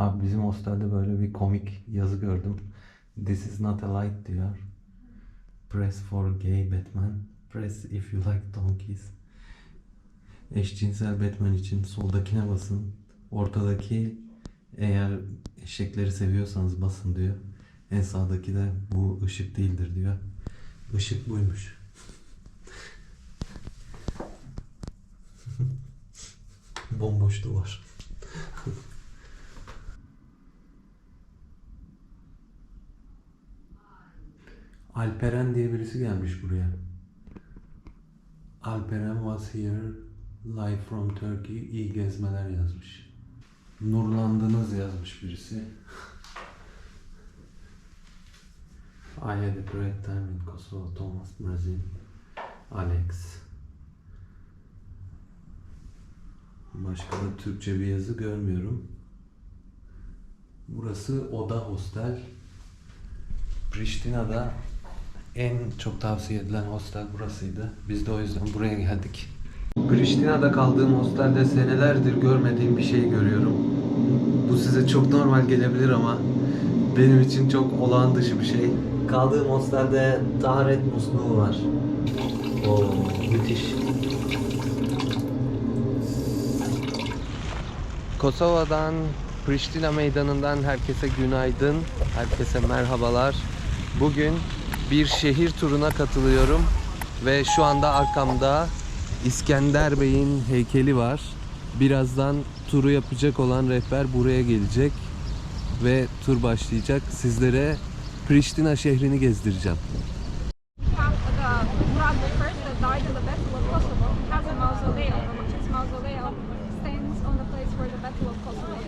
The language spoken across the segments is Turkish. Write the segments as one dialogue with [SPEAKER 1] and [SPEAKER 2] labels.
[SPEAKER 1] Abi bizim hostelde böyle bir komik yazı gördüm. This is not a light diyor. Press for gay Batman. Press if you like donkeys. Eşcinsel Batman için soldakine basın. Ortadaki eğer eşekleri seviyorsanız basın diyor. En sağdaki de bu ışık değildir diyor. Işık buymuş. Bomboş duvar. Alperen diye birisi gelmiş buraya. Alperen was here live from Turkey. İyi gezmeler yazmış. Nurlandınız yazmış birisi. I had a great time in Kosovo. Thomas Brazil. Alex. Başka da Türkçe bir yazı görmüyorum. Burası Oda Hostel. Priştina'da en çok tavsiye edilen hostel burasıydı. Biz de o yüzden buraya geldik. Priştina'da kaldığım hostelde senelerdir görmediğim bir şey görüyorum. Bu size çok normal gelebilir ama benim için çok olağan dışı bir şey. Kaldığım hostelde taharet musluğu var. Oo, müthiş. Kosova'dan, Priştina meydanından herkese günaydın, herkese merhabalar. Bugün bir şehir turuna katılıyorum ve şu anda arkamda İskender Bey'in heykeli var. Birazdan turu yapacak olan rehber buraya gelecek ve tur başlayacak. Sizlere Priştina şehrini gezdireceğim.
[SPEAKER 2] have the Murad I that died in the Battle of Kosovo has a mausoleum, which his mausoleum stands on the place where the Battle of Kosovo is.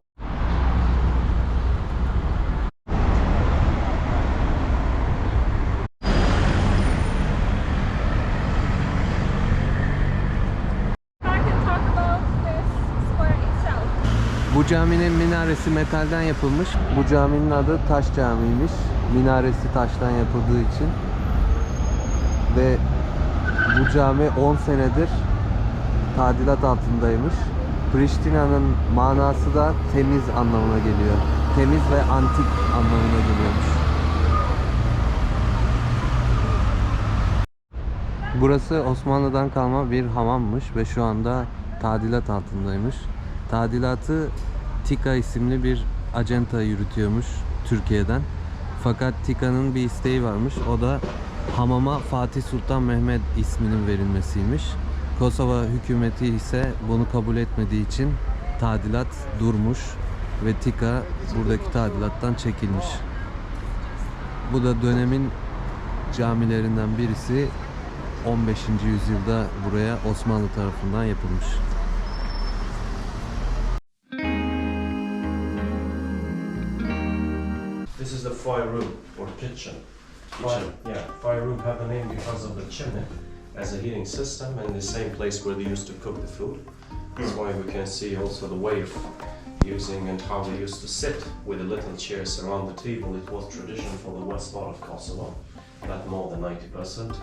[SPEAKER 2] I can talk about this square itself.
[SPEAKER 1] Bu caminin minaresi metalden yapılmış. Bu caminin adı Taş Cami'ymiş. Minaresi taştan yapıldığı için. Ve bu cami 10 senedir tadilat altındaymış. Priştina'nın manası da temiz anlamına geliyor. Temiz ve antik anlamına geliyormuş. Burası Osmanlı'dan kalma bir hamammış ve şu anda tadilat altındaymış. Tadilatı Tika isimli bir acenta yürütüyormuş Türkiye'den. Fakat Tika'nın bir isteği varmış. O da hamama Fatih Sultan Mehmet isminin verilmesiymiş. Kosova hükümeti ise bunu kabul etmediği için tadilat durmuş ve Tika buradaki tadilattan çekilmiş. Bu da dönemin camilerinden birisi 15. yüzyılda buraya Osmanlı tarafından yapılmış.
[SPEAKER 3] Fire room or kitchen. Fire, yeah, fire room have the name because of the chimney as a heating system and the same place where they used to cook the food. That's why we can see also the way of using and how they used to sit with the little chairs around the table. It was tradition for the west part of Kosovo that more than 90%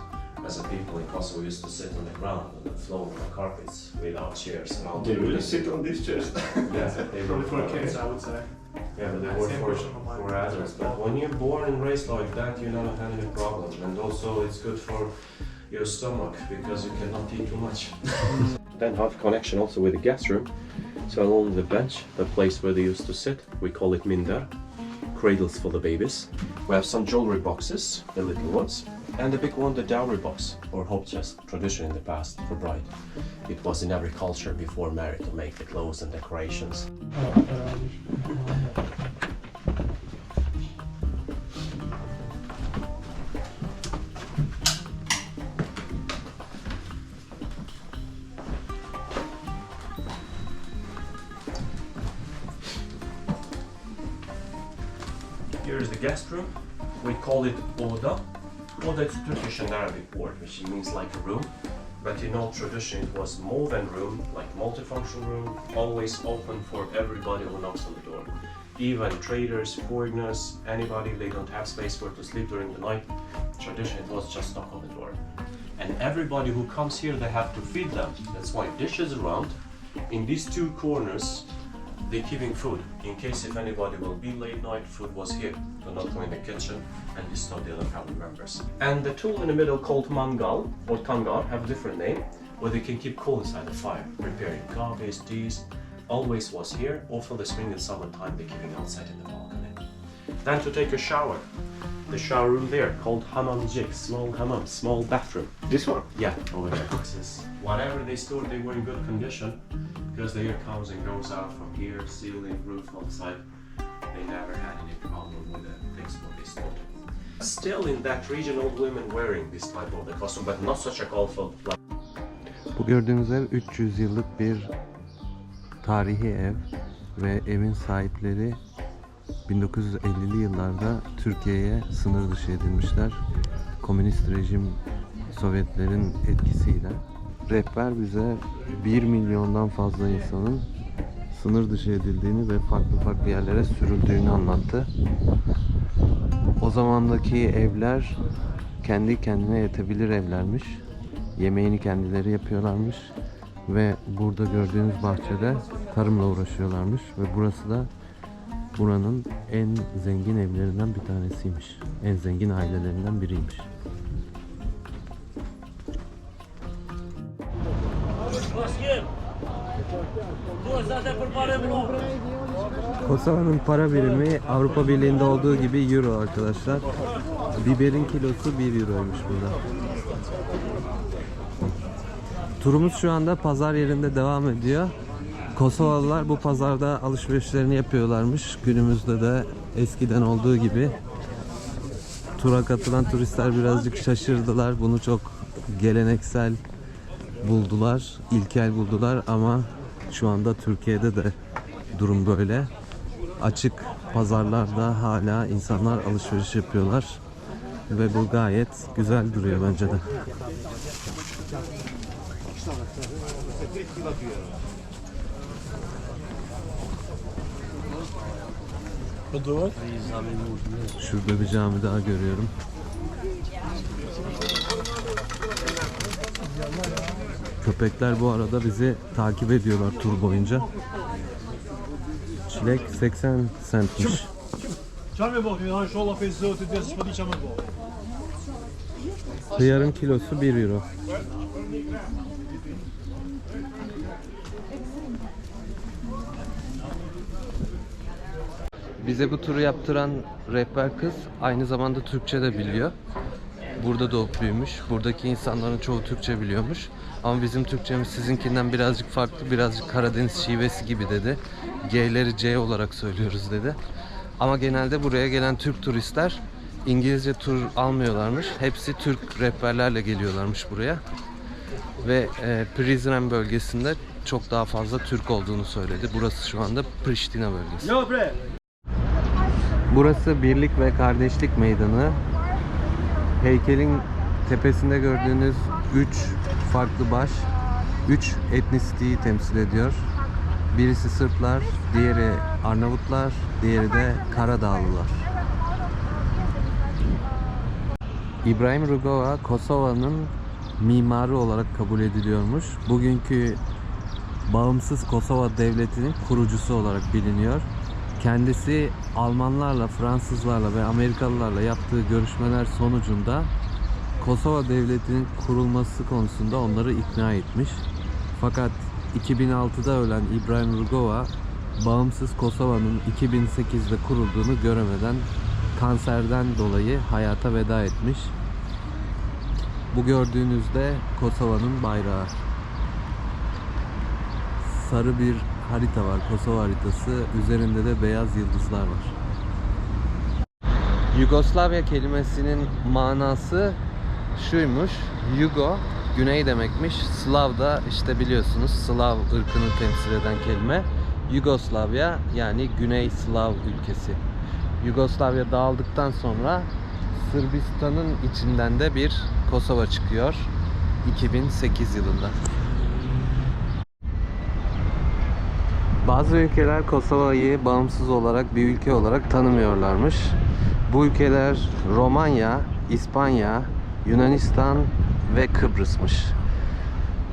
[SPEAKER 3] as a people in Kosovo used to sit on the ground on the floor on the carpets without chairs around.
[SPEAKER 4] They
[SPEAKER 3] the
[SPEAKER 4] really sit on these chairs.
[SPEAKER 3] Yeah, they were
[SPEAKER 4] Probably for kids, I would say.
[SPEAKER 3] Yeah, but they
[SPEAKER 4] Same
[SPEAKER 3] work for,
[SPEAKER 4] question on
[SPEAKER 3] for adults. But when you're born and raised like that, you never have any problem. And also, it's good for your stomach because you cannot eat too much. then have connection also with the guest room. So along the bench, the place where they used to sit, we call it minder. Cradles for the babies. We have some jewelry boxes, the little ones. And the big one, the dowry box, or hope chest, tradition in the past for bride. It was in every culture before marriage to make the clothes and decorations. Here call it Oda. Oda is Turkish and Arabic word, which means like a room. But in old tradition it was more than room, like multifunctional room, always open for everybody who knocks on the door. Even traders, foreigners, anybody they don't have space for to sleep during the night. Tradition it was just knock on the door. And everybody who comes here, they have to feed them. That's why dishes around. In these two corners, they keeping food in case if anybody will be late night. Food was here to not go in the kitchen and disturb the other family members. And the tool in the middle called mangal or tangar have a different name, where they can keep cool inside the fire, preparing coffees, teas. Always was here. Or for the spring and summer time they keeping outside in the balcony. Then to take a shower, the shower room there called hammamjik, small hammam, small bathroom.
[SPEAKER 4] This one?
[SPEAKER 3] Yeah, over there. This whatever they stored, they were in good condition because the air comes and out from here, ceiling, roof, outside. They never had any problem with the things what they stored. Still in that region, old women wearing this type of the costume, but not such a colorful.
[SPEAKER 1] Bu gördüğünüz ev 300 yıllık bir tarihi ev ve evin sahipleri 1950'li yıllarda Türkiye'ye sınır dışı edilmişler. Komünist rejim Sovyetlerin etkisiyle. Rehber bize 1 milyondan fazla insanın sınır dışı edildiğini ve farklı farklı yerlere sürüldüğünü anlattı. O zamandaki evler kendi kendine yetebilir evlermiş. Yemeğini kendileri yapıyorlarmış ve burada gördüğünüz bahçede tarımla uğraşıyorlarmış ve burası da buranın en zengin evlerinden bir tanesiymiş. En zengin ailelerinden biriymiş. Kosova'nın para birimi Avrupa Birliği'nde olduğu gibi euro arkadaşlar. Biberin kilosu 1 euroymuş burada. Turumuz şu anda pazar yerinde devam ediyor. Kosovalılar bu pazarda alışverişlerini yapıyorlarmış. Günümüzde de eskiden olduğu gibi. Tura katılan turistler birazcık şaşırdılar. Bunu çok geleneksel buldular, ilkel buldular ama şu anda Türkiye'de de durum böyle. Açık pazarlarda hala insanlar alışveriş yapıyorlar ve bu gayet güzel duruyor bence de. Şurada bir cami daha görüyorum. Köpekler bu arada bizi takip ediyorlar tur boyunca. Çilek 80 centmiş. Hıyarın kilosu 1 euro. Bize bu turu yaptıran rehber kız aynı zamanda Türkçe de biliyor. Burada doğup büyümüş. Buradaki insanların çoğu Türkçe biliyormuş. Ama bizim Türkçemiz sizinkinden birazcık farklı, birazcık Karadeniz şivesi gibi dedi. G'leri C olarak söylüyoruz dedi. Ama genelde buraya gelen Türk turistler İngilizce tur almıyorlarmış. Hepsi Türk rehberlerle geliyorlarmış buraya. Ve e, Prizren bölgesinde çok daha fazla Türk olduğunu söyledi. Burası şu anda Priştine bölgesi. Burası Birlik ve Kardeşlik Meydanı. Heykelin tepesinde gördüğünüz 3 farklı baş 3 etnisiteyi temsil ediyor. Birisi Sırplar, diğeri Arnavutlar, diğeri de Karadağlılar. İbrahim Rugova Kosova'nın mimarı olarak kabul ediliyormuş. Bugünkü bağımsız Kosova devletinin kurucusu olarak biliniyor. Kendisi Almanlarla, Fransızlarla ve Amerikalılarla yaptığı görüşmeler sonucunda Kosova devletinin kurulması konusunda onları ikna etmiş. Fakat 2006'da ölen İbrahim Rugova bağımsız Kosova'nın 2008'de kurulduğunu göremeden kanserden dolayı hayata veda etmiş. Bu gördüğünüzde Kosova'nın bayrağı. Sarı bir harita var, Kosova haritası. Üzerinde de beyaz yıldızlar var. Yugoslavya kelimesinin manası şuymuş. Yugo güney demekmiş. Slav da işte biliyorsunuz Slav ırkını temsil eden kelime. Yugoslavya yani Güney Slav ülkesi. Yugoslavya dağıldıktan sonra Sırbistan'ın içinden de bir Kosova çıkıyor 2008 yılında. Bazı ülkeler Kosova'yı bağımsız olarak bir ülke olarak tanımıyorlarmış. Bu ülkeler Romanya, İspanya, Yunanistan ve Kıbrıs'mış.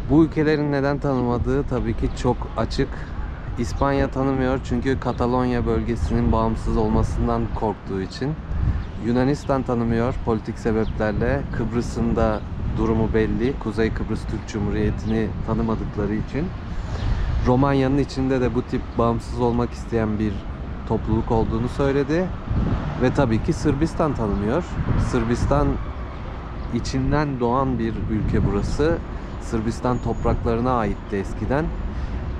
[SPEAKER 1] Bu ülkelerin neden tanımadığı tabii ki çok açık. İspanya tanımıyor çünkü Katalonya bölgesinin bağımsız olmasından korktuğu için. Yunanistan tanımıyor politik sebeplerle. Kıbrıs'ın da durumu belli. Kuzey Kıbrıs Türk Cumhuriyeti'ni tanımadıkları için. Romanya'nın içinde de bu tip bağımsız olmak isteyen bir topluluk olduğunu söyledi. Ve tabii ki Sırbistan tanımıyor. Sırbistan içinden doğan bir ülke burası. Sırbistan topraklarına aitti eskiden.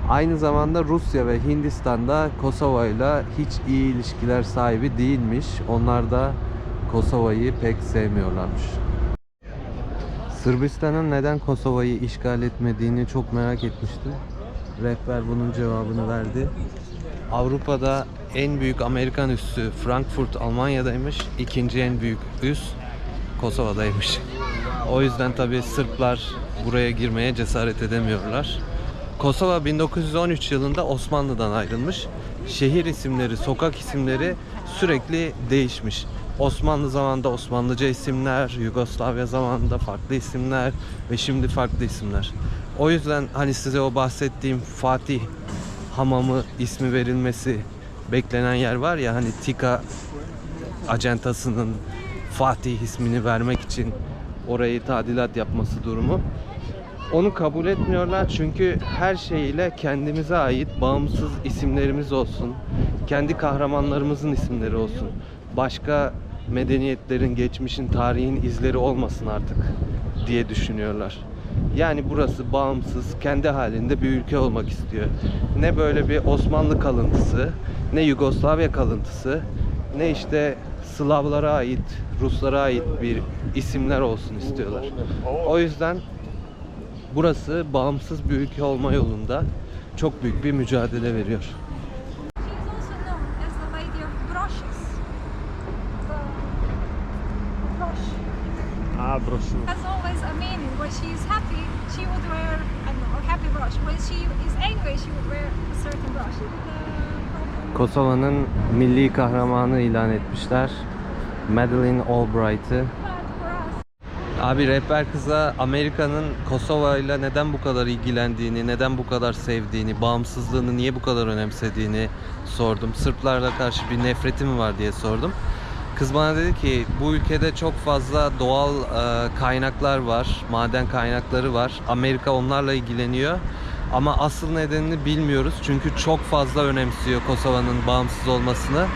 [SPEAKER 1] Aynı zamanda Rusya ve Hindistan'da Kosova ile hiç iyi ilişkiler sahibi değilmiş. Onlar da Kosova'yı pek sevmiyorlarmış. Sırbistan'ın neden Kosova'yı işgal etmediğini çok merak etmiştim. Rehber bunun cevabını verdi. Avrupa'da en büyük Amerikan üssü Frankfurt Almanya'daymış. İkinci en büyük üs Kosova'daymış. O yüzden tabii Sırplar buraya girmeye cesaret edemiyorlar. Kosova 1913 yılında Osmanlı'dan ayrılmış. Şehir isimleri, sokak isimleri sürekli değişmiş. Osmanlı zamanında Osmanlıca isimler, Yugoslavya zamanında farklı isimler ve şimdi farklı isimler. O yüzden hani size o bahsettiğim Fatih Hamamı ismi verilmesi beklenen yer var ya hani Tika acentasının Fatih ismini vermek için orayı tadilat yapması durumu. Onu kabul etmiyorlar çünkü her şeyiyle kendimize ait bağımsız isimlerimiz olsun. Kendi kahramanlarımızın isimleri olsun. Başka medeniyetlerin, geçmişin, tarihin izleri olmasın artık diye düşünüyorlar. Yani burası bağımsız, kendi halinde bir ülke olmak istiyor. Ne böyle bir Osmanlı kalıntısı, ne Yugoslavya kalıntısı, ne işte Slavlara ait, Ruslara ait bir isimler olsun istiyorlar. O yüzden burası bağımsız bir ülke olma yolunda çok büyük bir mücadele veriyor.
[SPEAKER 2] She is also known as the Lady of Brushes. The brush
[SPEAKER 5] Brochu.
[SPEAKER 2] has always a meaning. When she is happy, she would wear a happy brush. When she is angry, she would wear a certain brush.
[SPEAKER 1] Kosova'nın milli kahramanı ilan etmişler. Madeleine Albright'ı. Abi rehber kıza Amerika'nın Kosova ile neden bu kadar ilgilendiğini, neden bu kadar sevdiğini, bağımsızlığını niye bu kadar önemsediğini sordum. Sırplarla karşı bir nefreti mi var diye sordum. Kız bana dedi ki bu ülkede çok fazla doğal e, kaynaklar var, maden kaynakları var. Amerika onlarla ilgileniyor. Ama asıl nedenini bilmiyoruz çünkü çok fazla önemsiyor Kosova'nın bağımsız olmasını.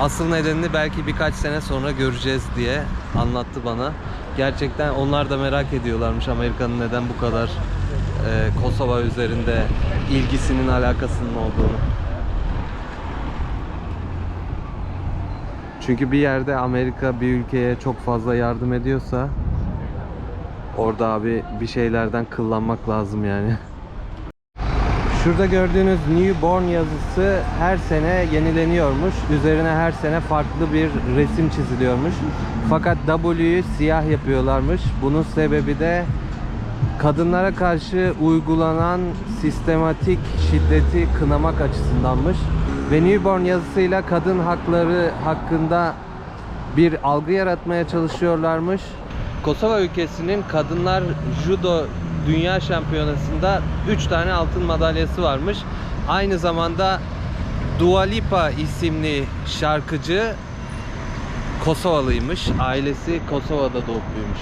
[SPEAKER 1] Asıl nedenini belki birkaç sene sonra göreceğiz diye anlattı bana. Gerçekten onlar da merak ediyorlarmış Amerika'nın neden bu kadar e, Kosova üzerinde ilgisinin alakasının olduğunu. Çünkü bir yerde Amerika bir ülkeye çok fazla yardım ediyorsa orada abi bir şeylerden kıllanmak lazım yani. Şurada gördüğünüz newborn yazısı her sene yenileniyormuş. Üzerine her sene farklı bir resim çiziliyormuş. Fakat W'yu siyah yapıyorlarmış. Bunun sebebi de kadınlara karşı uygulanan sistematik şiddeti kınamak açısındanmış. Ve newborn yazısıyla kadın hakları hakkında bir algı yaratmaya çalışıyorlarmış. Kosova ülkesinin kadınlar judo dünya şampiyonasında 3 tane altın madalyası varmış. Aynı zamanda Dua Lipa isimli şarkıcı Kosovalıymış. Ailesi Kosova'da doğupluymuş.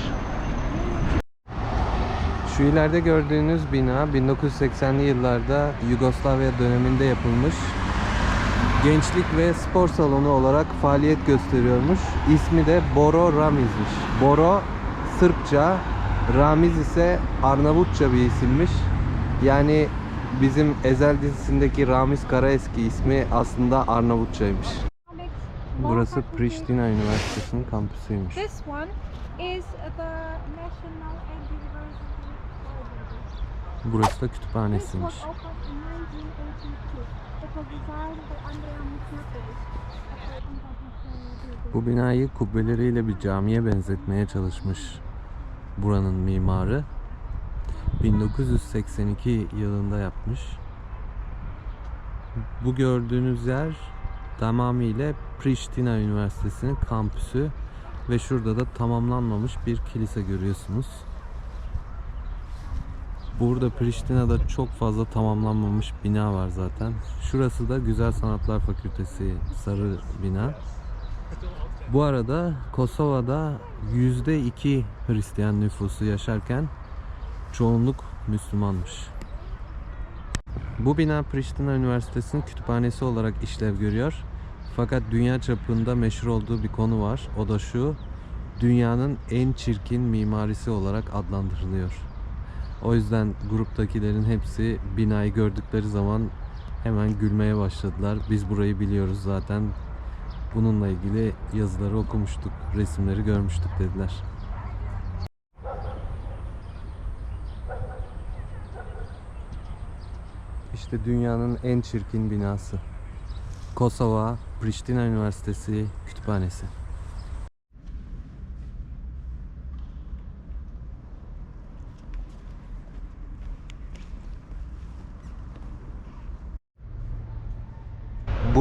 [SPEAKER 1] Şu ileride gördüğünüz bina 1980'li yıllarda Yugoslavya döneminde yapılmış. Gençlik ve spor salonu olarak faaliyet gösteriyormuş. İsmi de Boro Ramiz'miş. Boro Sırpça, Ramiz ise Arnavutça bir isimmiş. Yani bizim Ezel dizisindeki Ramiz Karaeski ismi aslında Arnavutçaymış. Burası. Priştina Üniversitesi'nin kampüsüymüş.
[SPEAKER 2] This one is the National and.
[SPEAKER 1] Burası da kütüphanesiymiş.
[SPEAKER 2] Was opened in 1982. It was designed by Andrea Mitsotakis.
[SPEAKER 1] Bu binayı kubbeleriyle bir camiye benzetmeye çalışmış buranın mimarı. 1982 yılında yapmış. Bu gördüğünüz yer tamamıyla Priştina Üniversitesi'nin kampüsü ve şurada da tamamlanmamış bir kilise görüyorsunuz. Burada Priştina'da çok fazla tamamlanmamış bina var zaten. Şurası da Güzel Sanatlar Fakültesi sarı bina. Bu arada Kosova'da %2 Hristiyan nüfusu yaşarken çoğunluk Müslümanmış. Bu bina Priştina Üniversitesi'nin kütüphanesi olarak işlev görüyor. Fakat dünya çapında meşhur olduğu bir konu var. O da şu. Dünyanın en çirkin mimarisi olarak adlandırılıyor. O yüzden gruptakilerin hepsi binayı gördükleri zaman hemen gülmeye başladılar. Biz burayı biliyoruz zaten. Bununla ilgili yazıları okumuştuk, resimleri görmüştük dediler. İşte dünyanın en çirkin binası. Kosova Priştina Üniversitesi Kütüphanesi.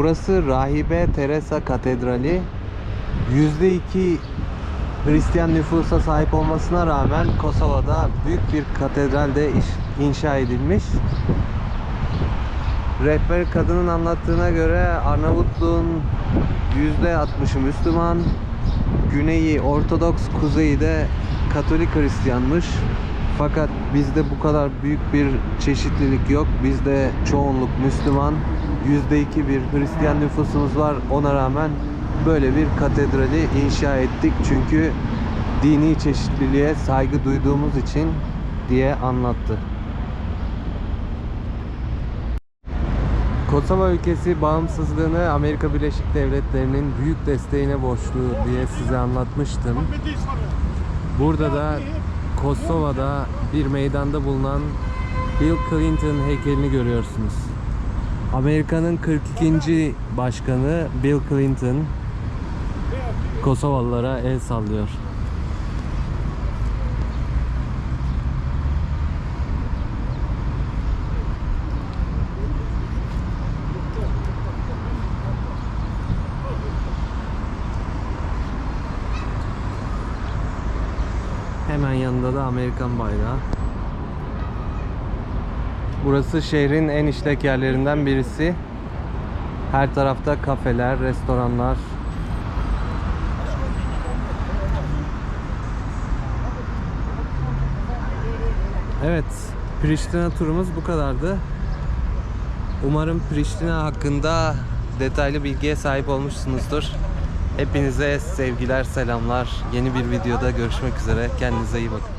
[SPEAKER 1] Burası Rahibe Teresa Katedrali. %2 Hristiyan nüfusa sahip olmasına rağmen Kosova'da büyük bir katedralde inşa edilmiş. Rehber kadının anlattığına göre Arnavutluğun %60'ı Müslüman, güneyi Ortodoks, kuzeyi de Katolik Hristiyanmış. Fakat bizde bu kadar büyük bir çeşitlilik yok. Bizde çoğunluk Müslüman, %2 bir Hristiyan nüfusumuz var. Ona rağmen böyle bir katedrali inşa ettik. Çünkü dini çeşitliliğe saygı duyduğumuz için diye anlattı. Kosova ülkesi bağımsızlığını Amerika Birleşik Devletleri'nin büyük desteğine borçlu diye size anlatmıştım. Burada da Kosova'da bir meydanda bulunan Bill Clinton heykelini görüyorsunuz. Amerika'nın 42. başkanı Bill Clinton Kosovalılara el sallıyor. Hemen yanında da Amerikan bayrağı. Burası şehrin en işlek yerlerinden birisi. Her tarafta kafeler, restoranlar. Evet, Priştina turumuz bu kadardı. Umarım Priştina hakkında detaylı bilgiye sahip olmuşsunuzdur. Hepinize sevgiler, selamlar. Yeni bir videoda görüşmek üzere. Kendinize iyi bakın.